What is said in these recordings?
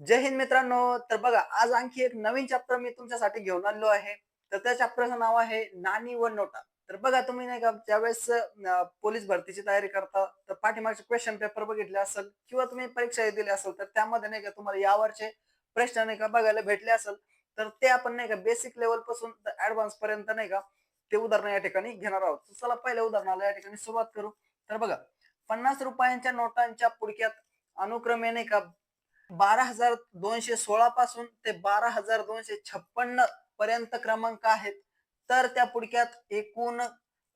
जय हिंद मित्रांनो. तर बघा आज आणखी एक नवीन चॅप्टर मी तुमच्यासाठी घेऊन आलो आहे. तर त्या चॅप्टरचं नाव आहे नाणी व नोटा. तर बघा तुम्ही नाही का ज्यावेळेस पोलीस भरतीची तयारी करता तर पाठीमागचे क्वेश्चन पेपर बघितले असेल किंवा तुम्ही परीक्षा दिली असेल तर त्यामध्ये नाही का तुम्हाला यावरचे प्रश्न नाही का बघायला भेटले असेल तर ते आपण नाही का बेसिक लेवलपासून ऍडव्हान्स पर्यंत नाही का ते उदाहरण या ठिकाणी घेणार आहोत. चला पहिल्या उदाहरणाला या ठिकाणी सुरुवात करू. तर बघा पन्नास रुपयांच्या नोटांच्या पुडक्यात अनुक्रमे नाही का बारा हजार दोनशे सोळा पासून ते बारा हजार दोनशे छप्पन्न पर्यंत क्रमांक आहेत. तर त्या पुडक्यात एकूण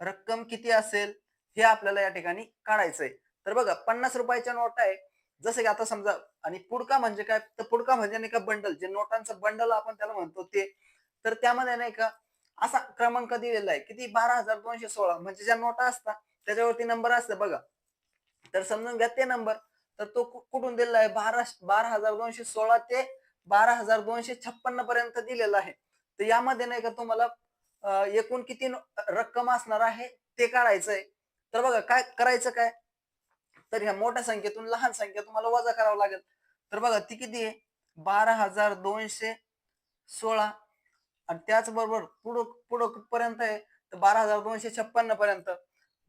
रक्कम किती असेल हे आपल्याला या ठिकाणी काढायचंय. तर बघा पन्नास रुपयाच्या नोट आहे. जसं की आता समजा आणि पुडका म्हणजे काय? तर पुडका म्हणजे नाही का बंडल. जे नोटांचं बंडल आपण त्याला म्हणतो ते. तर त्यामध्ये नाही का असा क्रमांक दिलेला आहे. किती? बारा हजार दोनशे सोळा. म्हणजे ज्या नोटा असतात त्याच्यावरती नंबर असतं बघा. तर समजून घ्या ते नंबर. तर तो कुठून दिलेला आहे? बारा बारा हजार दोनशे सोळा ते बारा हजार दोनशे छप्पन्न पर्यंत दिलेला आहे. तर यामध्ये नाही का तुम्हाला एकूण किती रक्कम असणार आहे ते काढायचंय. तर बघा काय करायचं काय? तर ह्या मोठ्या संख्येतून लहान संख्या तुम्हाला वजा करावं लागेल. तर बघा ती किती आहे? बारा हजार दोनशे सोळा. आणि त्याचबरोबर पुढं पुढं पर्यंत आहे? तर बारा हजार दोनशे छप्पन्न पर्यंत.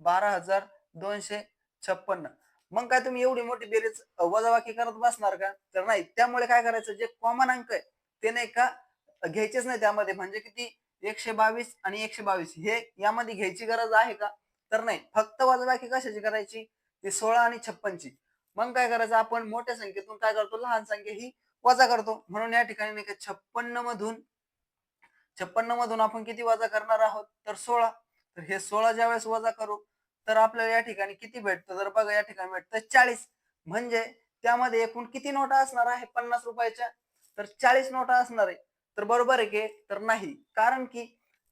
बारा हजार दोनशे छप्पन्न. मग काय तुम्ही एवढी मोठी बेरीज वजाबाकी करत बसणार का? तर नाही त्यामुळे काय करायचं? जे कॉमन अंक आहे ते नाही का घ्यायचेच नाही त्यामध्ये. म्हणजे किती? एकशे बावीस आणि एकशे बावीस. हे यामध्ये घ्यायची गरज आहे का? तर नाही. फक्त वजाबाकी कशाची करायची? ती सोळा आणि छप्पनची. मग काय करायचं? आपण मोठ्या संख्येतून काय करतो? लहान संख्या ही वजा करतो. म्हणून या ठिकाणी नाही का छप्पन्न मधून छप्पन्न मधून आपण किती वजा करणार आहोत? तर सोळा. तर हे सोळा ज्या वेळेस वजा करू तर आपल्याला या ठिकाणी किती भेटतं? जर बघा या ठिकाणी भेटतं चाळीस. म्हणजे त्यामध्ये एकूण किती नोटा असणार आहे? पन्नास रुपयाच्या. तर चाळीस नोटा असणार आहे. तर बरोबर आहे की तर नाही. कारण की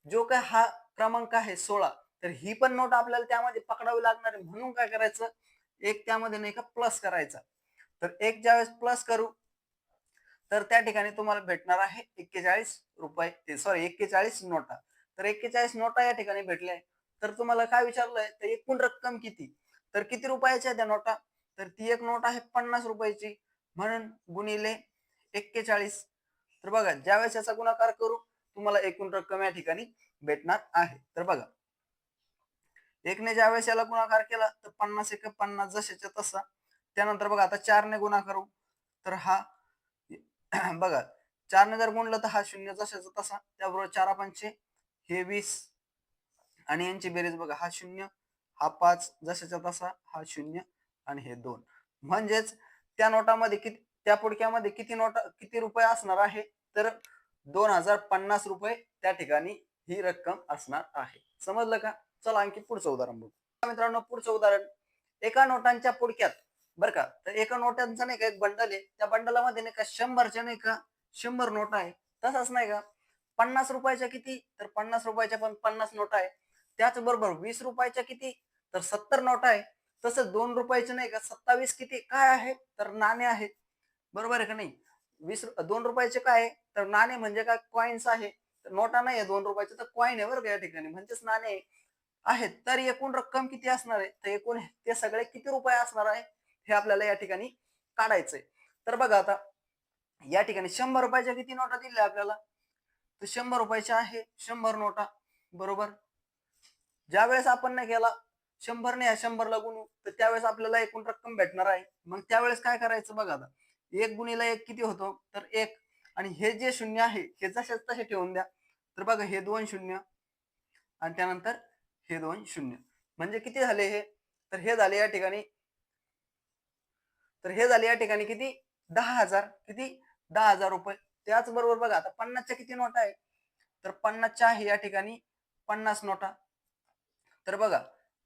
जो काय हा क्रमांक आहे सोळा तर ही पण नोट आपल्याला त्यामध्ये पकडावी लागणार आहे. म्हणून काय करायचं? एक त्यामध्ये नाही का प्लस करायचा. तर एक ज्यावेळेस प्लस करू तर त्या ठिकाणी तुम्हाला भेटणार आहे एक्केचाळीस रुपये सॉरी एक्केचाळीस नोटा. तर एक्केचाळीस नोटा या ठिकाणी भेटल्या. आहे. तर तुम्हाला काय विचारलंय? तर एकूण रक्कम किती? तर किती रुपयाच्या त्या नोटा? तर ती एक नोट आहे पन्नास रुपयाची. म्हणून गुणिले एक्केचाळीस. तर बघा ज्यावेळेस याचा गुणाकार करू तुम्हाला एकूण रक्कम या ठिकाणी भेटणार आहे. तर बघा एकने ज्यावेळेस याला गुणाकार केला तर पन्नास एक पन्नास जशाच्या तसा. त्यानंतर बघा आता चारने गुणा करू. तर हा बघा चारने जर गुणलं तर हा शून्य जशाचा तसा. त्याबरोबर चारा पंचे हे वीस. आणि यांची बेरीज बघा हा शून्य हा पाच जशाचा तसा हा शून्य आणि हे दोन. म्हणजेच त्या नोटामध्ये किती त्या पुडक्यामध्ये किती नोटा किती रुपये असणार आहे? तर दोन हजार पन्नास रुपये त्या ठिकाणी ही रक्कम असणार आहे. समजलं का? चला आणखी पुढचं उदाहरण बघू. मित्रांनो पुढचं उदाहरण. एका नोटांच्या पुडक्यात बरं का? तर एका नोटांचा नाही का एक बंडल आहे. त्या बंडलामध्ये नाही का शंभरच्या नाही का शंभर नोटा आहे. तसंच नाही का पन्नास रुपयाच्या किती? तर पन्नास रुपयाच्या पण पन्नास नोटा आहे. त्याचबरोबर वीस रुपयाच्या किती? तर सत्तर नोटा आहे. तसंच दोन रुपयाचे नाही का? सत्तावीस किती? काय आहे? तर नाणे आहेत. बरोबर आहे का नाही? वीस दोन रुपयाचे काय आहे? तर नाणे म्हणजे काय? कॉइन्स आहे. तर नोटा नाही आहे दोन रुपयाचे तर कॉइन आहे बरं का या ठिकाणी. म्हणजेच नाणे आहेत. तर एकूण रक्कम किती असणार आहे? तर एकूण ते सगळे किती रुपये असणार आहे? हे आपल्याला या ठिकाणी काढायचंय. तर बघा आता या ठिकाणी शंभर रुपयाच्या किती नोटा दिल्या आपल्याला? तर शंभर रुपयाच्या आहे शंभर नोटा. बरोबर? ज्या वेळेस आपण नाही केला शंभरने या शंभरला गुणू तर त्यावेळेस आपल्याला एकूण रक्कम भेटणार आहे. मग त्यावेळेस काय करायचं बघा आता. एक गुणीला एक किती होतो? तर एक. आणि हे जे शून्य आहे हे जशाच तसे ठेवून द्या. तर बघा हे दोन शून्य. आणि त्यानंतर हे दोन शून्य. म्हणजे किती झाले हे? तर हे झाले या ठिकाणी. तर हे झाले या ठिकाणी किती? दहा हजार. किती? दहा हजार रुपये. त्याचबरोबर बघा आता पन्नासच्या किती नोटा आहे तर पन्नासच्या आहे या ठिकाणी पन्नास नोटा. तर बघा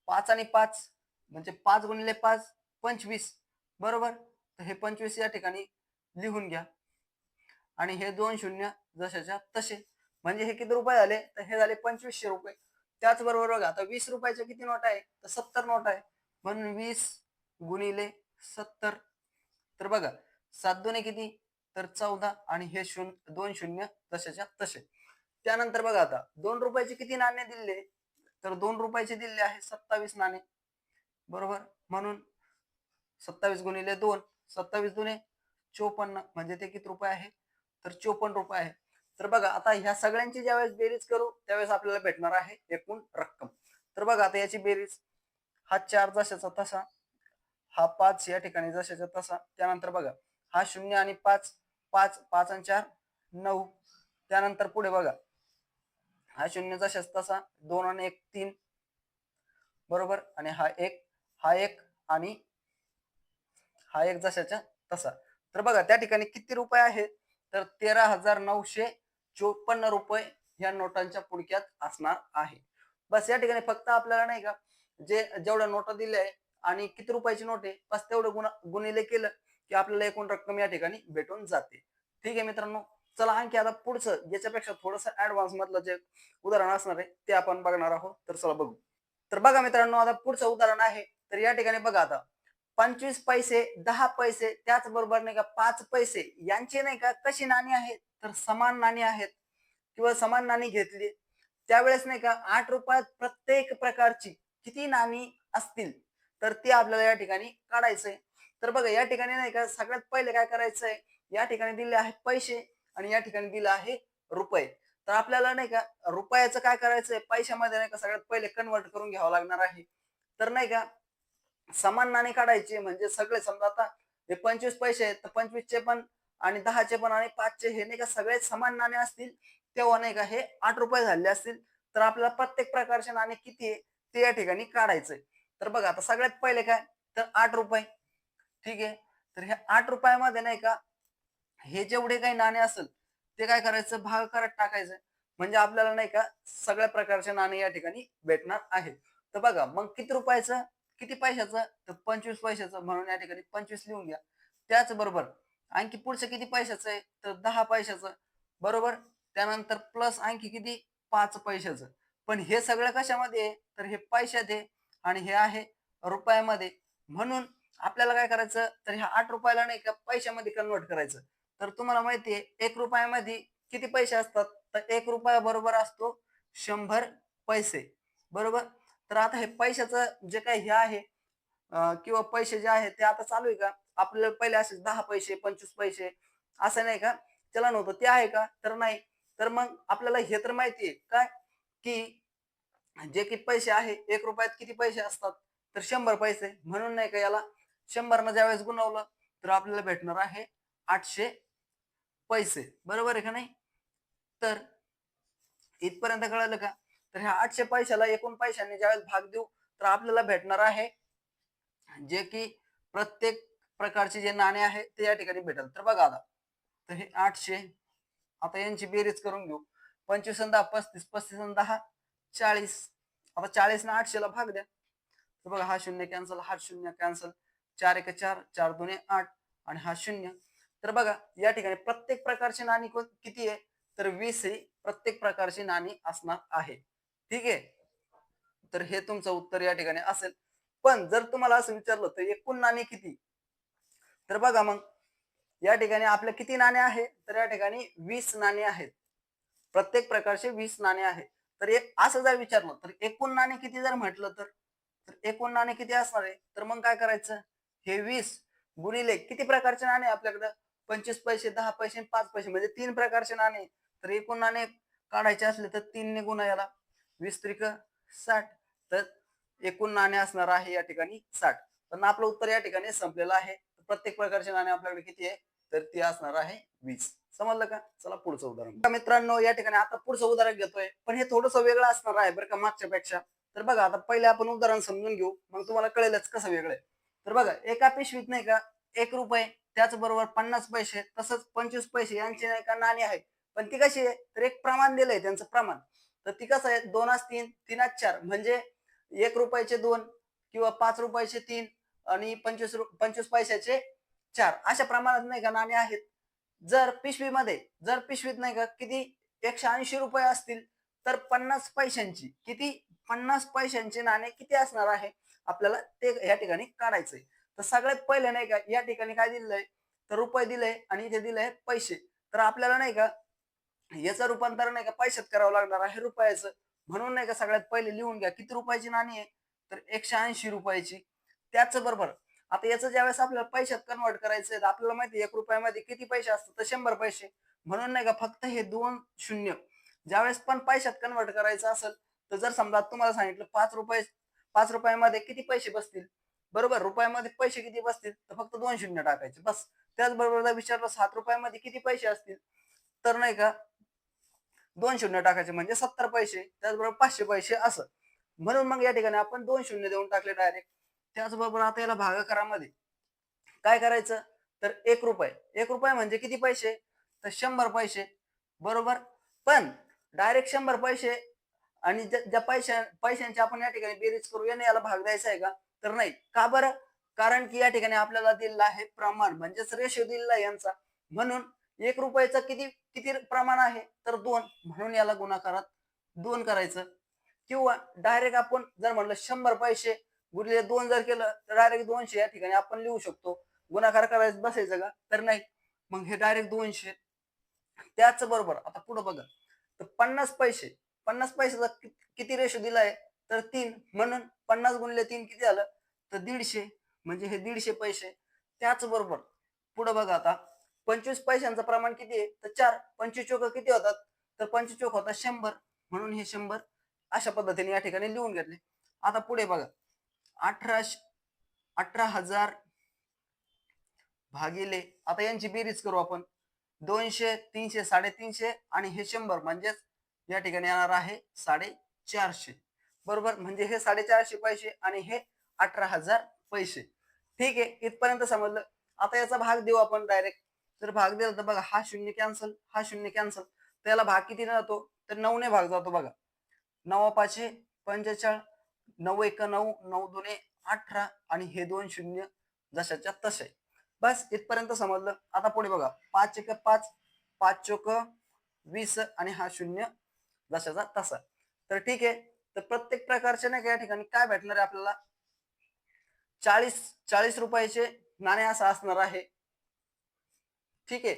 पाच आणि पाच म्हणजे पाच गुणिले पाच पंचवीस. बरोबर? तर हे पंचवीस या ठिकाणी लिहून घ्या. आणि हे दोन शून्य जशाच्या तसे. म्हणजे हे किती रुपये झाले तर हे झाले पंचवीसशे रुपये. त्याचबरोबर बघा आता वीस रुपयाच्या किती नोट आहे? तर सत्तर नोट आहे. म्हणून वीस गुणिले सत्तर. तर बघा सात दोने किती? तर चौदा आणि हे शून्य दोन शून्य तशाच्या तसे. त्यानंतर बघा आता दोन रुपयाचे किती नाणे दिले? तर दोन रुपयाचे दिले आहे सत्तावीस नाणे. बरोबर? म्हणून सत्तावीस गुणिले दोन सत्तावीस दुने चोपन्न म्हणजे ते किती रुपये आहे? तर चोपन्न रुपये आहे. तर बघा आता ह्या सगळ्यांची ज्यावेळेस बेरीज करू त्यावेळेस आपल्याला भेटणार आहे एकूण रक्कम. तर बघा आता याची बेरीज हा चार जशाचा तसा हा पाच या ठिकाणी जशाचा तसा त्यानंतर बघा हा शून्य आणि पाच पाच पाच आणि चार नऊ. त्यानंतर पुढे बघा हा शून्यचा जशाच तसा दोन आणि एक तीन. बरोबर? आणि हा एक हा एक आणि हा एक जशाच्या तसा. तर बघा त्या ठिकाणी किती रुपये आहेत? तर तेरा हजार नऊशे चोपन्न रुपये या नोटांच्या पुडक्यात असणार आहे. बस या ठिकाणी फक्त आपल्याला नाही का जे जेवढ्या नोटा दिल्या आहे आणि किती रुपयाची नोट आहे बस तेवढं गुण गुणिले केलं की आपल्याला एकूण रक्कम या ठिकाणी भेटून जाते. ठीक आहे मित्रांनो? चला आणखी आता पुढचं याच्यापेक्षा थोडस ऍडव्हान्स मधलं जे उदाहरण असणार आहे ते आपण बघणार आहोत. तर चला बघू. तर बघा मित्रांनो आता पुढचं उदाहरण आहे. तर या ठिकाणी बघा आता. पंचवीस पैसे दहा पैसे त्याचबरोबर नाही का पाच पैसे यांचे नाही का कशी नाणी आहेत? तर समान नाणी आहेत. किंवा समान नाणी घेतली त्यावेळेस नाही का आठ रुपयात प्रत्येक प्रकारची किती नाणी असतील? तर ती आपल्याला या ठिकाणी काढायचंय. तर बघा या ठिकाणी नाही का सगळ्यात पहिले काय करायचंय? या ठिकाणी दिले आहेत पैसे. आणि या ठिकाणी दिलं आहे रुपये. तर आपल्याला नाही का रुपयाचं काय करायचंय? पैशामध्ये नाही का सगळ्यात पहिले कन्वर्ट करून घ्यावं लागणार आहे. तर नाही का समान नाणे काढायचे म्हणजे सगळे समजा आता हे पंचवीस पैसे आहेत तर पंचवीसचे पण आणि दहाचे पण आणि पाचचे हे नाही का सगळे समान नाणे असतील तेव्हा नाही का हे आठ रुपये झाले असतील. तर आपल्याला प्रत्येक प्रकारचे नाणे किती आहे ते या ठिकाणी काढायचंय. तर बघा आता सगळ्यात पहिले काय? तर आठ रुपये. ठीक आहे? तर हे आठ रुपयामध्ये नाही का हे जेवढे काही नाणे असेल ते काय करायचं? भाग करत टाकायचं. म्हणजे आपल्याला नाही का सगळ्या प्रकारचे नाणे या ठिकाणी भेटणार आहेत. तर बघा मग किती रुपयाचं किती पैशाचं? तर पंचवीस पैशाचं म्हणून या ठिकाणी पंचवीस लिहून घ्या. त्याचबरोबर आणखी पुढचं किती पैशाचं आहे? तर दहा पैशाचं. बरोबर? त्यानंतर प्लस आणखी किती? पाच पैशाचं. पण हे सगळं कशामध्ये आहे? तर हे पैशात आहे आणि हे आहे रुपयामध्ये. म्हणून आपल्याला काय करायचं? तर ह्या आठ रुपयाला नाही का पैशामध्ये कन्वर्ट करायचं. तर तुम्हाला माहिती आहे एक रुपयामध्ये किती पैसे असतात? तर एक रुपया बरोबर असतो शंभर पैसे. बरोबर? तर आता हे पैशाचं जे काही हे आहे किंवा पैसे जे आहे ते आता चालू आहे का? आपल्याला पहिले असे दहा पैसे पंचवीस पैसे असं नाही का? त्याला नव्हतं. ते आहे का? तर नाही. तर मग आपल्याला हे तर माहिती आहे. काय? की जे की पैसे आहे एक रुपयात किती पैसे असतात? तर शंभर पैसे. म्हणून नाही का याला? शंभरनं ज्यावेळेस गुणवलं तर आपल्याला भेटणार आहे आठशे पैसे. बरोबर आहे का नाही? तर इथपर्यंत कळलं का? तर ह्या आठशे पैशाला एकूण पैशांनी ज्यावेळेस भाग देऊ तर आपल्याला भेटणार आहे जे की प्रत्येक प्रकारचे जे नाणे आहे ते या ठिकाणी भेटेल. तर बघा आता. तर हे आठशे. आता यांची बेरीज करून घेऊ. पंचवीस आणि दहा पस्तीस. पस्तीस आणि दहा चाळीस. आता चाळीस ना आठशेला भाग द्या. तर बघा हा शून्य कॅन्सल हा शून्य कॅन्सल चार एक चार चार दोन आठ आणि हा शून्य. तर बघा या ठिकाणी प्रत्येक प्रकारची नाणी कोण- किती आहे? तर वीस ही प्रत्येक प्रकारची नाणी असणार आहे. ठीक आहे? तर हे तुमचं उत्तर या ठिकाणी असेल. पण जर तुम्हाला असं विचारलं तर एकूण नाणी किती? तर बघा मग या ठिकाणी आपल्या किती नाणे आहे तर या ठिकाणी वीस नाणे आहेत. प्रत्येक प्रकारचे वीस नाणे आहेत. तर एक असं जर विचारलं तर एकूण नाणे किती जर म्हटलं तर तर एकूण नाणे किती असणार आहे? तर मग काय करायचं? हे वीस गुणिले किती प्रकारचे नाणे आपल्याकडं? पंचवीस पैसे दहा पैसे पाच पैसे म्हणजे तीन प्रकारचे नाणे तर एकूण नाणे काढायचे असले तर तीनने गुणा याला वीस त्रिक साठ तर एकूण नाणे असणार आहे या ठिकाणी साठ. पण आपलं उत्तर या ठिकाणी संपलेलं आहे. प्रत्येक प्रकारचे नाणे आपल्याकडे किती आहे? तर ती असणार आहे वीस. समजलं का? चला पुढचं उदाहरण मित्रांनो या ठिकाणी आता पुढचं उदाहरण घेतोय. पण हे थोडस वेगळं असणार आहे बरं का मागच्या पेक्षा तर बघा आता पहिले आपण उदाहरण समजून घेऊ. मग तुम्हाला कळेलच कसं वेगळं आहे. तर बघा एका पिशवीत नाही का एक रुपये त्याचबरोबर पन्नास पैसे तसंच पंचवीस पैसे यांची नाही का नाणी आहेत. पण ती कशी आहे? तर एक प्रमाण दिलंय त्यांचं प्रमाण. तर ती कसं आहे? दोनास तीन तीनास चार. म्हणजे एक रुपयाचे दोन किंवा पाच रुपयाचे तीन आणि पंचवीस पंचवीस पैशाचे चार. अशा प्रमाणात नाही का नाणे आहेत. जर पिशवीमध्ये जर पिशवीत नाही का किती एकशे ऐंशी रुपये असतील तर पन्नास पैशांची किती पन्नास पैशांचे नाणे किती असणार आहे? आपल्याला ते या ठिकाणी काढायचंय. तर सगळ्यात पहिले नाही का या ठिकाणी काय दिलंय? तर रुपये दिलंय आणि इथे दिलंय पैसे. तर आपल्याला नाही का याचं रूपांतर नाही का पैशात करावं लागणार आहे रुपयाचं. म्हणून नाही का सगळ्यात पहिले लिहून घ्या किती रुपयाची नाणी आहे? तर एकशे ऐंशी रुपयाची. त्याच बरोबर. आता याचं ज्यावेळेस आपल्याला पैशात कन्वर्ट करायचं आहे आपल्याला माहिती एक रुपयामध्ये किती पैसे असतात? तर शंभर पैसे. म्हणून नाही का फक्त हे दोन शून्य. ज्यावेळेस पण पैशात कन्वर्ट करायचं असेल तर जर समजा तुम्हाला सांगितलं पाच रुपये पाच रुपयामध्ये किती पैसे बसतील? बरोबर रुपयामध्ये पैसे किती बसतील? तर फक्त दोन शून्य टाकायचे बस. त्याचबरोबर जर विचारलं सात रुपयामध्ये किती पैसे असतील? तर नाही का दोन शून्य टाकायचे म्हणजे सत्तर पैसे त्याचबरोबर पाचशे पैसे असं. म्हणून मग या ठिकाणी आपण दोन शून्य देऊन टाकले डायरेक्ट त्याचबरोबर आता याला भागाकारामध्ये काय करायचं? तर एक रुपये. एक रुपये म्हणजे किती पैसे? तर शंभर पैसे. बरोबर? पण डायरेक्ट शंभर पैसे आणि ज्या ज्या पैशा पैशांची आपण या ठिकाणी बेरीज करू याने याला भाग द्यायचा आहे का? तर नाही. का बरं? कारण की या ठिकाणी आपल्याला दिलेला आहे प्रमाण म्हणजेच रेशो दिलेला यांचा. म्हणून एक रुपयाचा किती किती प्रमाण आहे? तर दोन. म्हणून याला गुणाकारात दोन करायचं. किंवा डायरेक्ट आपण जर म्हणलं शंभर पैसे गुणिले दोन जर केलं तर डायरेक्ट दोनशे या ठिकाणी आपण लिहू शकतो. गुणाकार करायचं बसायचं का? तर नाही. मग हे डायरेक्ट दोनशे. त्याच बरोबर आता पुढे बघा. तर पन्नास पैसे पन्नास पैशाचा किती रेशो आहे तर तीन म्हणून पन्नास गुणले तीन किती झालं? तर दीडशे. म्हणजे हे दीडशे पैसे. त्याच बरोबर पुढे बघा आता. पंचवीस पैशांचं प्रमाण किती आहे? तर चार. पंचवीस चोक किती होतात? तर पंचवीस चोक होतात शंभर. म्हणून हे शंभर अशा पद्धतीने या ठिकाणी लिहून घेतले. आता पुढे बघा. अठरा अठरा हजार भागिले आता यांची बेरीज करू आपण. दोनशे तीनशे साडेतीनशे आणि हे शंभर म्हणजेच या ठिकाणी येणार आहे साडेचारशे. बरोबर? म्हणजे हे साडेचारशे पैसे आणि हे अठरा हजार पैसे. ठीक आहे? इथपर्यंत समजलं? आता याचा भाग देऊ आपण डायरेक्ट जर भाग दिला तर बघा हा शून्य कॅन्सल हा शून्य कॅन्सल त्याला भाग कितीने जातो? तर नऊने भाग जातो बघा. नऊ पाचशे पंचेचाळ नऊ एक नऊ नऊ दोने अठरा आणि हे दोन शून्य जशाच्या तसे. बस इथपर्यंत समजलं? आता पुढे बघा. पाच एक पाच पाच चोक वीस आणि हा शून्य जशाचा तसा. तर ठीक आहे? तर प्रत्येक प्रकारचे नाही का या ठिकाणी काय भेटणार आहे आपल्याला? चाळीस चाळीस रुपयाचे नाणे असं असणार आहे. ठीक आहे?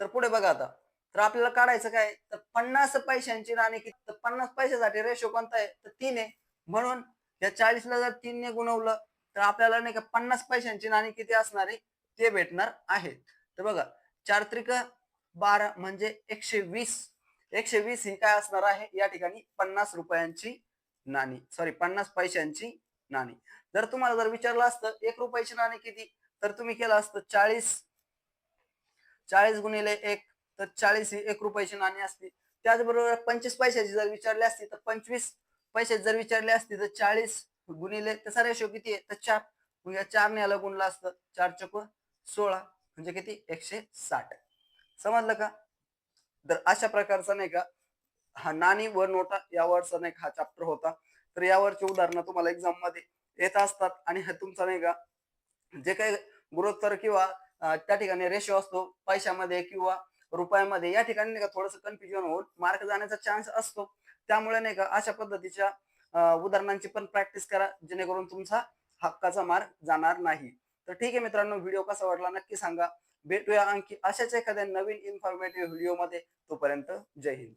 तर पुढे बघा आता. तर आपल्याला काढायचं काय? तर पन्नास पैशांची नाणी किती? तर पन्नास पैशासाठी रेशो कोणता आहे? तर तीन आहे. म्हणून या चाळीसला जर तीनने गुणवलं तर आपल्याला नाही का पन्नास पैशांची नाणी किती असणार आहे? ते भेटणार आहे तर बघा चारित्रिक बारा म्हणजे एकशे वीस. एकशे वीस ही काय असणार आहे? या ठिकाणी पन्नास रुपयांची नाणी. सॉरी पन्नास पैशांची नाणी. जर तुम्हाला जर विचारलं असतं एक रुपयाची नाणी किती? तर तुम्ही केलं असतं चाळीस. चाळीस गुणिले एक तर चाळीस ही एक रुपयाची नाणी असती. त्याचबरोबर पंचवीस पैशाची जर विचारली असती तर पंचवीस पैशाची जर विचारली असती तर चाळीस गुणिले त्याचा रेशो किती आहे? तर चार. मग या चारने याला गुणलं असतं. चार चोक सोळा म्हणजे किती? एकशे साठ. समजलं का? तर अशा प्रकारचा नाही का? हा नाणी व नोटा यावरचा नाही हा चॅप्टर होता. तर यावरची उदाहरणं तुम्हाला एक्झाममध्ये येत असतात. आणि हे तुमचा नाही का जे काही गुणोत्तर किंवा त्या ठिकाणी रेशो असतो पैशामध्ये किंवा रुपयामध्ये या ठिकाणी नाही का थोडस कन्फ्युजन होऊन मार्क जाण्याचा चान्स असतो. त्यामुळे नाही का अशा पद्धतीच्या उदाहरणांची पण प्रॅक्टिस करा जेणेकरून तुमचा हक्काचा मार्क जाणार नाही. तर ठीक आहे मित्रांनो व्हिडिओ कसा वाटला नक्की सांगा. भेटूया आणखी अशाच एखाद्या नवीन इन्फॉर्मेटिव्ह व्हिडिओमध्ये. तोपर्यंत जय हिंद.